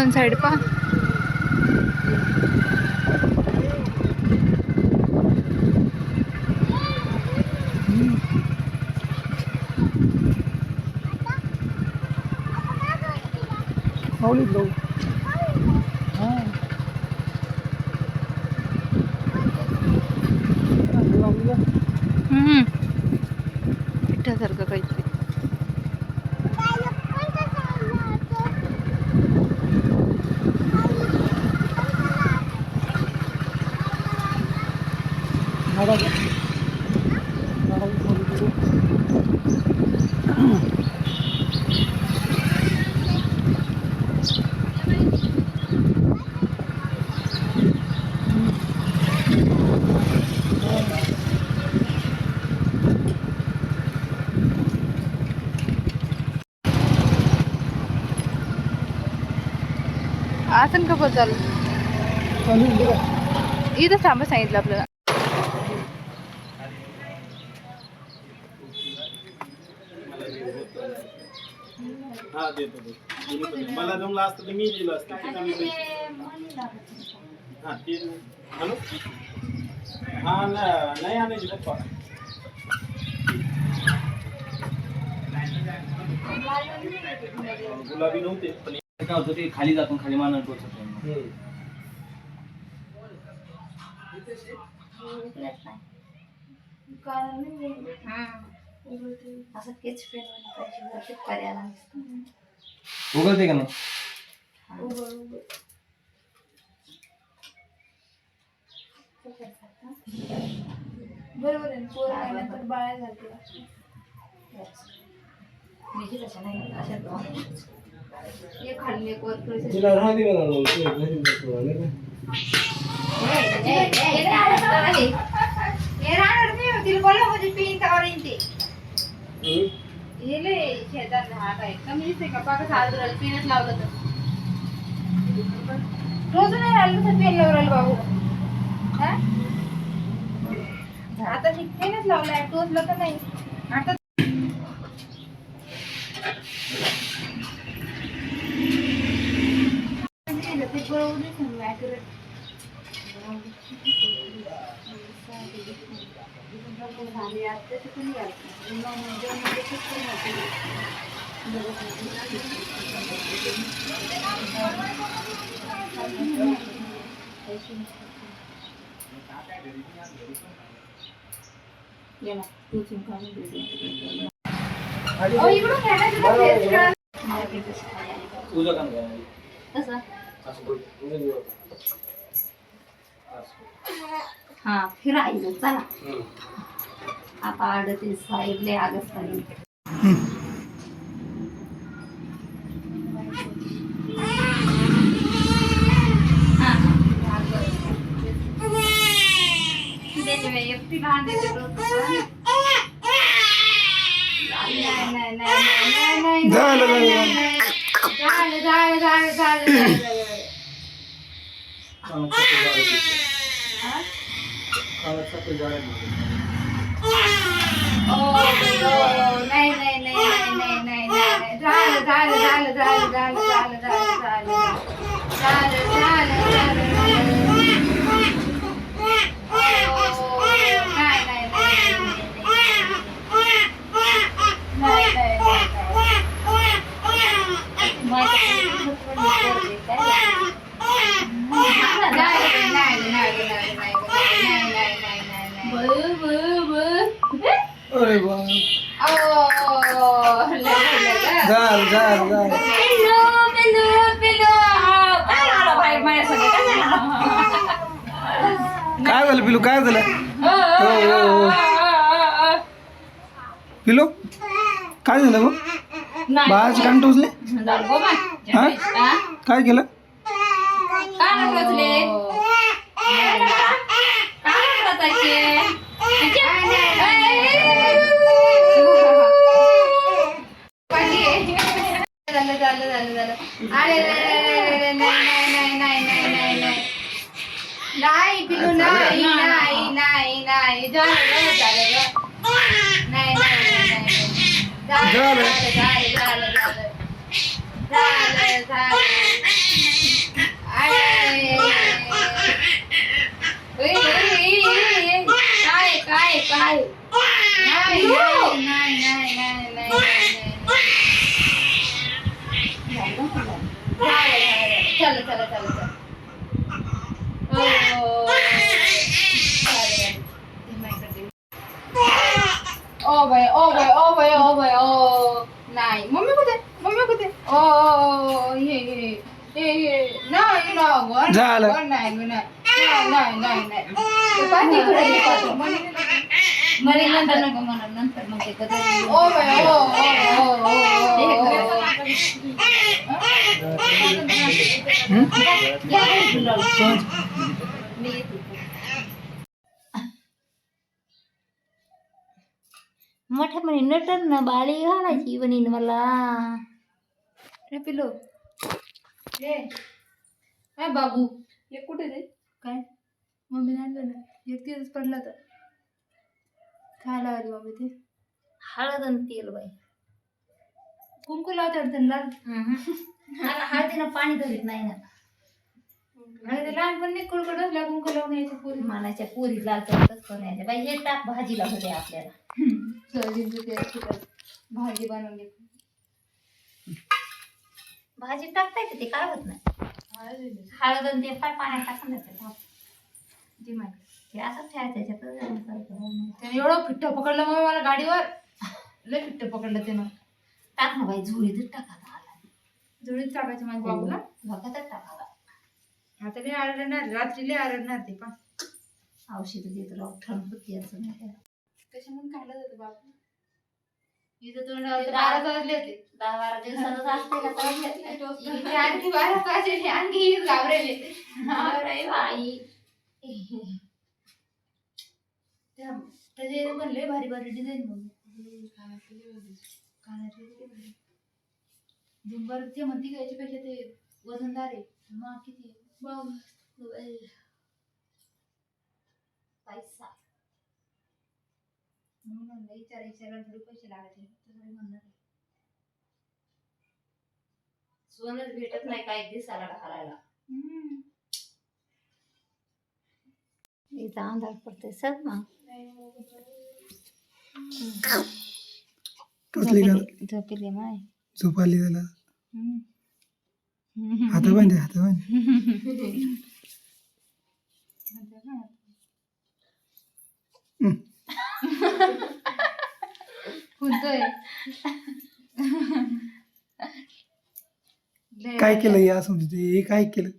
ಒಂದು ಸೈಡ್ ಪಾ Holy Lord. हम्म पिठासारखं काहीतरी असं का बरं चालू. इथं थांब सांगितलं आपल्याला. गुलाबी नव्हते पण काय होतं ते खाली जातून खाली मानत टोचत नाही. असं केच पेन पाहिजे पर्याला उघडते का नाही? बरोबर आहे पोरं राहिल्यानंतर बाळा झाली. मी ये खाने को चला रहा नहीं बना लो तो नहीं बना लो ये रहा रहा है ये रहा रहा है दिल बोलो का? और इंते राहत आहे लावलं तर. रोज नाही राहिलं तर पेन लावून बाबू हा? आता हे पेनच लावलं आहे तर नाही. आता पण झाली आता शिकून हा फिरायचं चला आता अडतीस साईडले ऑगस्ट पर्यंत एकटी लहान देते झालं झालं झालं झालं झालं झालं झालं झालं झालं ओ, नाही नाही नाही नाही नाही अरे वा झालं झालं झालं काय झालं पिलू? काय झालं? हो हो हो. पिलू? काय झालं गो? बाळाची कान टोचले? हा? काय केलं झालं झालं झालं अरे अरे, नाही नाही नाही नाही नाही नाही. नाही पिलू नाही नाही नाही नाही झालं झालं. नाही, नाही झालं झालं. झालं झालं. झालं झालं झालं आय, आय, आय, आय. ओय, ओय, ओय, ओय, ओय. काय काय काय नाही नाही नाही नाही नाही नाही नाही झालं, झालं. झालं, चला चला चला चला हो. ओ बाय ओ बाय ओ बाय ओ बाय ओ नाही मम्मी कुठे मम्मी कुठे ओ ओ, ये ये ये ये नाही ना गं. झालं. गं, नाही गं, नाही नाही नाही नाही ते पाठी इकडे ये, पाठी. मरे नंतर नका म्हणा नंतर मग ते कधी ओ बाय ओ ओ मोठ्या म्हणे नटर ना बाळी घालायची म्हणे मला रे पिलो ए काय बाबू हे कुठे रे काय मम्मी आणलं ना एक तिथंच पडला तर खायला आली मम्मी ते हळद आणि तेल बाई कुंकू लावतात त्यांना मला हळदीनं पाणी धरीत नाही ना आणि ते लहानपणी कुळकड असल्या कुंकू लावून यायचे पुरी. मानाच्या पुरी लाल चटकच करायच्या बाई हे टाक भाजीला होते आपल्याला. भाजी बनवली. भाजी टाकता येते ते काय होत नाही. हळद आणि ते पाय पाण्यात टाकून द्यायचं असंच ठेवायचं त्याने एवढं फिट्ट पकडलं मग मला गाडीवर. लय फिट्ट पकडलं त्यानं. टाक ना बाई झुळीतच टाका जुळीत टाकायचं माझ्या बाबूला? भगतच टाकाला आता लय आरडणार रात्री लय आरडणार ते पण औषध देत राव असं नाही काय. त्याच्यामुळे खायला जातं इथं तोंड बारा वाजले होते दहा बारा दिवसातच असते का तर? इथे आणखी बारा वाजले आणखी हीच घाबरेले अरे बाई. त्या- त्याचे पण लय भारी भारी डिझाईन कानाचे झुंबर ते म्हणते का याच्यापेक्षा ते वजनदार आहे. मग किती बघ. पैसा म्हणून म्हणलं विचार विचारायला थोडे पैसे लागायचे तसं म्हणणार आहे. सोनच भेटत नाही काही दिसायला घालायला. इथं अंधार पडते सर मग कसली का झोपेले माय. झोप आली त्याला हाता बांधे हाता बांधे. काय केलं हे असं होतं ते हे काय केलं?